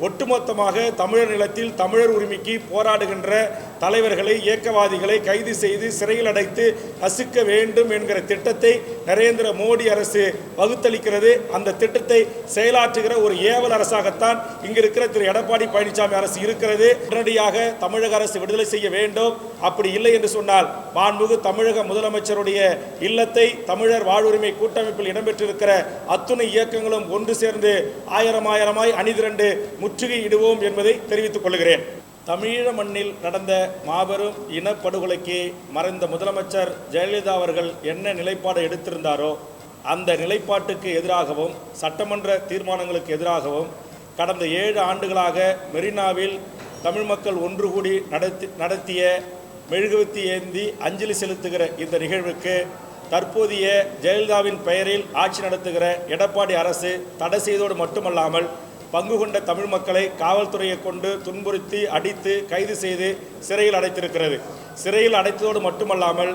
ஒட்டுமொத்தமாக தமிழர் நிலத்தில் தமிழர் உரிமைக்கு போராடுகின்ற தலைவர்களை இயக்கவாதிகளை கைது செய்து சிறையில் அடைத்து நசுக்க வேண்டும் என்கிற திட்டத்தை நரேந்திர மோடி அரசு வகுத்தளிக்கிறது. அந்த திட்டத்தை செயலாற்றுகிற ஒரு ஏவல் அரசாகத்தான் இங்கு இருக்கிற திரு எடப்பாடி பழனிசாமி அரசு இருக்கிறது. உடனடியாக தமிழக அரசு விடுதலை செய்ய வேண்டும். அப்படி இல்லை என்று சொன்னால் மாண்புமிகு தமிழக முதலமைச்சருடைய இல்லத்தை தமிழர் வாழ்வுரிமை கூட்டமைப்பில் இடம்பெற்றிருக்கிற அத்துணை இயக்கங்களும் ஒன்று சேர்ந்து ஆயிரம் ஆயிரமாய் அணிதிரண்டு முற்றுகையிடுவோம் என்பதை தெரிவித்துக் கொள்கிறேன். தமிழீழ மண்ணில் நடந்த மாபெரும் இனப்படுகொலைக்கு மறைந்த முதலமைச்சர் ஜெயலலிதா அவர்கள் என்ன நிலைப்பாடு எடுத்திருந்தாரோ அந்த நிலைப்பாட்டுக்கு எதிராகவும் சட்டமன்ற தீர்மானங்களுக்கு எதிராகவும் கடந்த ஏழு ஆண்டுகளாக மெரினாவில் தமிழ் மக்கள் ஒன்று கூடி நடத்தி நடத்திய மெழுகுவத்தி ஏந்தி அஞ்சலி செலுத்துகிற இந்த நிகழ்வுக்கு தற்போதைய ஜெயலலிதாவின் பெயரில் ஆட்சி நடத்துகிற எடப்பாடி அரசு தடை செய்தோடு மட்டுமல்லாமல் பங்கு கொண்ட தமிழ் மக்களை காவல்துறையை கொண்டு துன்புறுத்தி அடித்து கைது செய்து சிறையில் அடைத்திருக்கிறது. சிறையில் அடைத்ததோடு மட்டுமல்லாமல்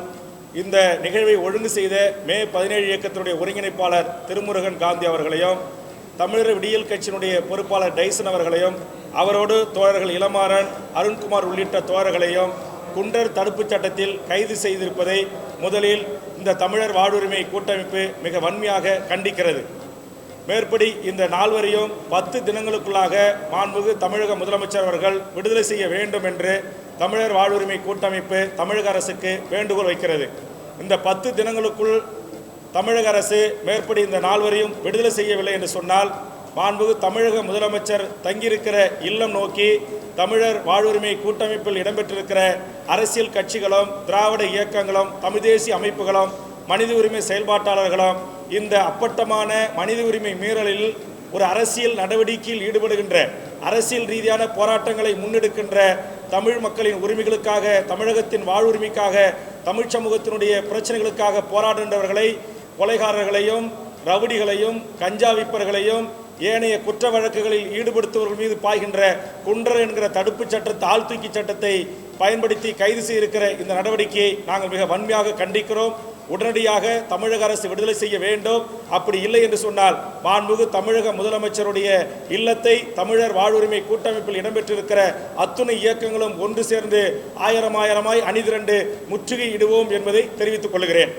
இந்த நிகழ்வை ஒழுங்கு செய்த மே பதினேழு இயக்கத்தினுடைய ஒருங்கிணைப்பாளர் திருமுருகன் காந்தி அவர்களையும் தமிழர் விடியல் கட்சியினுடைய பொறுப்பாளர் டைசன் அவர்களையும் அவரோடு தோழர்கள் இளமாறன் அருண்குமார் உள்ளிட்ட தோழர்களையும் குண்டர் தடுப்புச் சட்டத்தில் கைது செய்திருப்பதை முதலில் இந்த தமிழர் வாழ்வுரிமை கூட்டமைப்பு மிக வன்மையாக கண்டிக்கிறது. மேற்படி இந்த நால்வரையும் பத்து தினங்களுக்குள்ளாக மாண்புமிகு தமிழக முதலமைச்சர் அவர்கள் விடுதலை செய்ய வேண்டும் என்று தமிழர் வாழ்வுரிமை கூட்டமைப்பு தமிழக அரசுக்கு வேண்டுகோள் வைக்கிறது. இந்த பத்து தினங்களுக்குள் தமிழக அரசு மேற்படி இந்த நால்வரையும் விடுதலை செய்யவில்லை என்று சொன்னால் மாண்புகு தமிழக முதலமைச்சர் தங்கியிருக்கிற இல்லம் நோக்கி தமிழர் வாழ்வுரிமை கூட்டமைப்பில் இடம்பெற்றிருக்கிற அரசியல் கட்சிகளும் திராவிட இயக்கங்களும் தமிழ் தேசிய அமைப்புகளும் மனித உரிமை செயல்பாட்டாளர்களும் இந்த அப்பட்டமான மனித உரிமை மீறலில் ஒரு அரசியல் நடவடிக்கையில் ஈடுபடுகின்ற அரசியல் ரீதியான போராட்டங்களை முன்னெடுக்கின்ற தமிழ் மக்களின் உரிமைகளுக்காக தமிழகத்தின் வாழ்வுரிமைக்காக தமிழ் சமூகத்தினுடைய பிரச்சனைகளுக்காக போராடுகின்றவர்களை கொலைகாரர்களையும் ரவுடிகளையும் கஞ்சா விப்பர்களையும் ஏனைய குற்ற வழக்குகளில் ஈடுபடுத்துவர்கள் மீது பாய்கின்ற குன்றர் என்கிற தடுப்புச் சட்டத்தை ஆழ்தூக்கி சட்டத்தை பயன்படுத்தி கைது செய்திருக்கிற இந்த நடவடிக்கையை நாங்கள் மிக வன்மையாக கண்டிக்கிறோம். உடனடியாக தமிழக அரசு விடுதலை செய்ய வேண்டும். அப்படி இல்லை என்று சொன்னால் மாண்புகு தமிழக முதலமைச்சருடைய இல்லத்தை தமிழர் வாழ்வுரிமை கூட்டமைப்பில் இடம்பெற்றிருக்கிற அத்துணை இயக்கங்களும் ஒன்று சேர்ந்து ஆயிரம் ஆயிரமாய் அணிதிரண்டு முற்றுகையிடுவோம் என்பதை தெரிவித்துக் கொள்கிறேன்.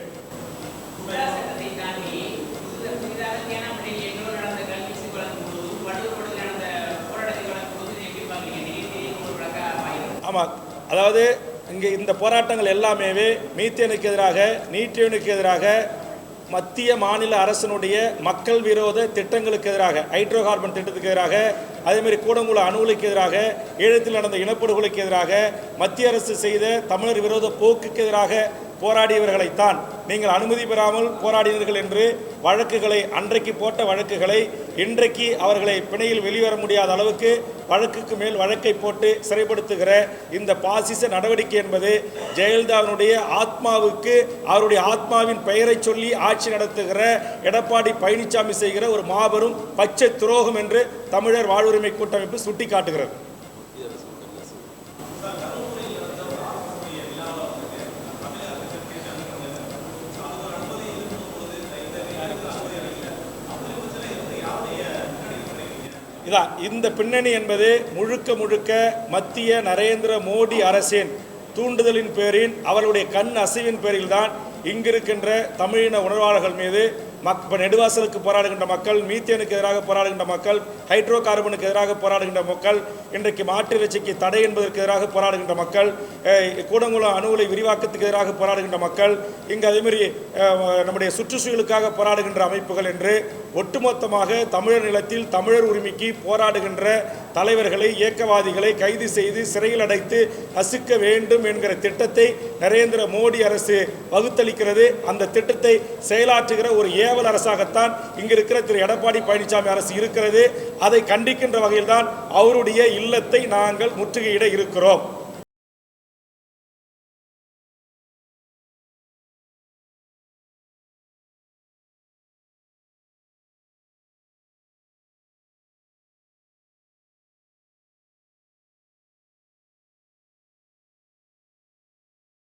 ஆமாம். அதாவது இங்கே இந்த போராட்டங்கள் எல்லாமே மீத்தேனுக்கு எதிராக நீட்டேனுக்கு எதிராக மத்திய மாநில அரசினுடைய மக்கள் விரோத திட்டங்களுக்கு எதிராக ஹைட்ரோ கார்பன் திட்டத்துக்கு எதிராக அதேமாதிரி கூடங்குள அணுகளுக்கு எதிராக ஈழத்தில் நடந்த இனப்படுகொலைக்கு எதிராக மத்திய அரசு செய்த தமிழர் விரோத போக்குக்கு எதிராக போராடியவர்களைத்தான் நீங்கள் அனுமதி பெறாமல் போராடினீர்கள் என்று வழக்குகளை அன்றைக்கு போட்ட வழக்குகளை இன்றைக்கு அவர்களை பிணையில் வெளிவர முடியாத அளவுக்கு வழக்குக்கு மேல் வழக்கை போட்டு சிறைப்படுத்துகிற இந்த பாசிச நடவடிக்கை என்பது ஜெயலலிதாவினுடைய ஆத்மாவுக்கு அவருடைய ஆத்மாவின் பெயரை சொல்லி ஆட்சி நடத்துகிற எடப்பாடி பழனிசாமி செய்கிற ஒரு மாபெரும் பச்சை துரோகம் என்று தமிழர் வாழ்வுரிமை கூட்டமைப்பு சுட்டிக்காட்டுகிறது. இதுதான் இந்த பின்னணி என்பது முழுக்க முழுக்க மத்திய நரேந்திர மோடி அரசின் தூண்டுதலின் பேரில் அவர்களுடைய கண் அசைவின் பேரில் தான் இங்கிருக்கின்ற தமிழின உணர்வாளர்கள் மீது மக் இப்போ நெடுவாசலுக்கு போராடுகின்ற மக்கள் மீத்தேனுக்கு எதிராக போராடுகின்ற மக்கள் ஹைட்ரோ கார்பனுக்கு எதிராக போராடுகின்ற மக்கள் இன்றைக்கு மாட்டு இறைச்சிக்கு தடை என்பதற்கு எதிராக போராடுகின்ற மக்கள் கூடங்குளம் அணு உலை விரிவாக்கத்துக்கு எதிராக போராடுகின்ற மக்கள் இங்கு அதேமாதிரி நம்முடைய சுற்றுச்சூழலுக்காக போராடுகின்ற அமைப்புகள் என்று ஒட்டுமொத்தமாக தமிழர் நிலத்தில் தமிழர் உரிமைக்கு போராடுகின்ற தலைவர்களை இயக்கவாதிகளை கைது செய்து சிறையில் அடைத்து நசுக்க வேண்டும் என்கிற திட்டத்தை நரேந்திர மோடி அரசு வகுத்தளிக்கிறது. அந்த திட்டத்தை செயலாற்றுகிற ஒரு ஏவல் அரசாகத்தான் இங்கு இருக்கிற திரு எடப்பாடி பழனிசாமி அரசு இருக்கிறது. அதை கண்டிக்கின்ற வகையில்தான் அவருடைய இல்லத்தை நாங்கள் முற்றுகையிட இருக்கிறோம்.